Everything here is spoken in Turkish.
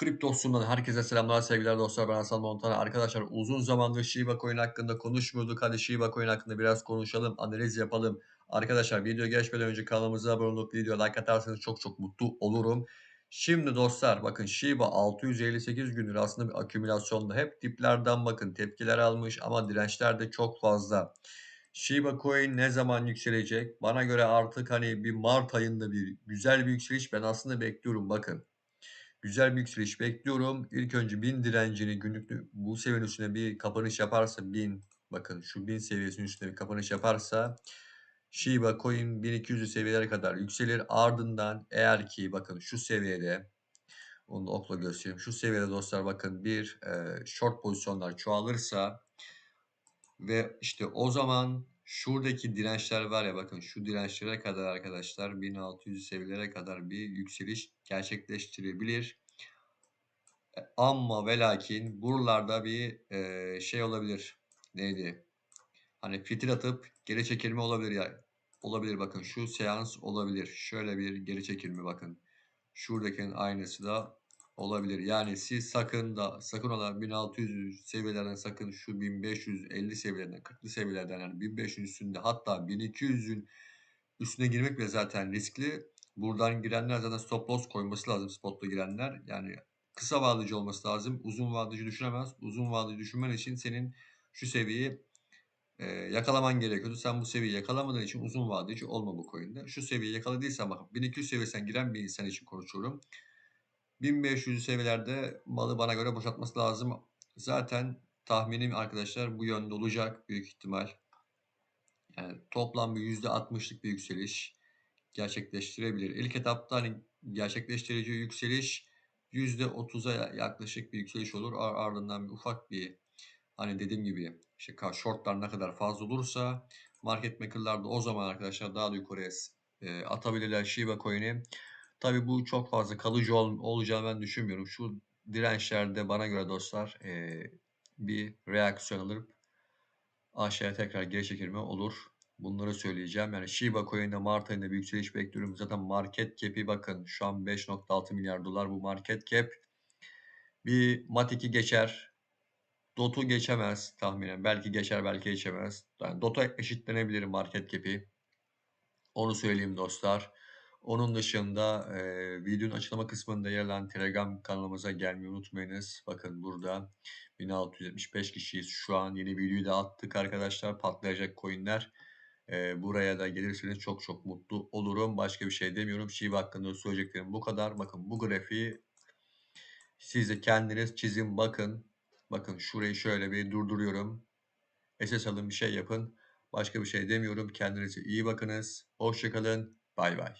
Kriptosundan herkese selamlar sevgiler dostlar ben Hasan Montana. Arkadaşlar uzun zamandır Shiba Coin hakkında konuşmuyorduk. Hadi Shiba Coin hakkında biraz konuşalım, analiz yapalım. Arkadaşlar video geçmeden önce kanalımıza abone olup video like atarsanız çok çok mutlu olurum. Şimdi dostlar bakın Shiba 658 gündür aslında bir akümülasyonda hep diplerden bakın tepkiler almış ama dirençler de çok fazla. Shiba Coin ne zaman yükselecek? Bana göre artık hani bir Mart ayında bir güzel bir yükseliş ben aslında bekliyorum bakın. Güzel bir yükseliş bekliyorum. İlk önce 1000 direncini günlük bu seviyenin üstüne bir kapanış yaparsa 1000 bakın şu 1000 seviyesinin üstüne bir kapanış yaparsa Shiba Coin 1200 seviyelere kadar yükselir. Ardından eğer ki bakın şu seviyede onu da okla göstereyim. Şu seviyede dostlar bakın bir e, short pozisyonlar çoğalırsa ve işte o zaman şuradaki dirençler var ya bakın şu dirençlere kadar arkadaşlar 1600 seviyelere kadar bir yükseliş gerçekleştirebilir. E, Ama ve lakin buralarda bir e, şey olabilir. Neydi? Hani fitil atıp geri çekilme olabilir yani. Olabilir bakın şu seans olabilir. Şöyle bir geri çekilme bakın. Şuradakinin aynısı da olabilir. Yani siz sakın da sakın ola 1600 seviyelerden sakın şu 1550 seviyelerden 40'lı seviyelerden yani 1500 üstünde hatta 1200'ün üstüne girmek bile zaten riskli. Buradan girenler zaten stop loss koyması lazım spotla girenler. Yani kısa vadeci olması lazım. Uzun vadeci düşünemez. Uzun vadeci düşünmen için senin şu seviyeyi e, yakalaman gerekiyordu. Sen bu seviyeyi yakalamadığın için uzun vadeci olma bu coin'de. Şu seviyeyi yakaladıysan bak 1200 seviyesinden giren bir insan için konuşuyorum. 1500 seviyelerde malı bana göre boşaltması lazım. Zaten tahminim arkadaşlar bu yönde olacak büyük ihtimal. Yani toplam bir %60'lık bir yükseliş gerçekleştirebilir. İlk etapta hani gerçekleştireceği yükseliş %30'a yaklaşık bir yükseliş olur. Ardından bir ufak bir hani dediğim gibi işte shortlar ne kadar fazla olursa market maker'lar da o zaman arkadaşlar daha da yukarıya e, atabilirler Shiba Coin'i. Tabii bu çok fazla kalıcı ol, olacağını ben düşünmüyorum. Şu dirençlerde bana göre dostlar e, bir reaksiyon alıp aşağıya tekrar geri çekilme olur. Bunları söyleyeceğim. Yani Shiba Coin'de Mart ayında bir yükseliş bekliyorum. Zaten market cap'i bakın şu an 5.6 milyar dolar bu market cap. Bir Matik'i geçer. Dot'u geçemez tahminen. Belki geçer belki geçemez. Yani Dot'a eşitlenebilir market cap'i. Onu söyleyeyim dostlar. Onun dışında e, videonun açıklama kısmında yer alan Telegram kanalımıza gelmeyi unutmayınız. Bakın burada 1675 kişiyiz. Şu an yeni videoyu da attık arkadaşlar. Patlayacak coinler. E, buraya da gelirseniz çok çok mutlu olurum. Başka bir şey demiyorum. Shiba hakkında söyleyeceklerim bu kadar. Bakın bu grafiği siz de kendiniz çizin bakın. Bakın şurayı şöyle bir durduruyorum. SS alın bir şey yapın. Başka bir şey demiyorum. Kendinize iyi bakınız. Hoşçakalın. Bay bay.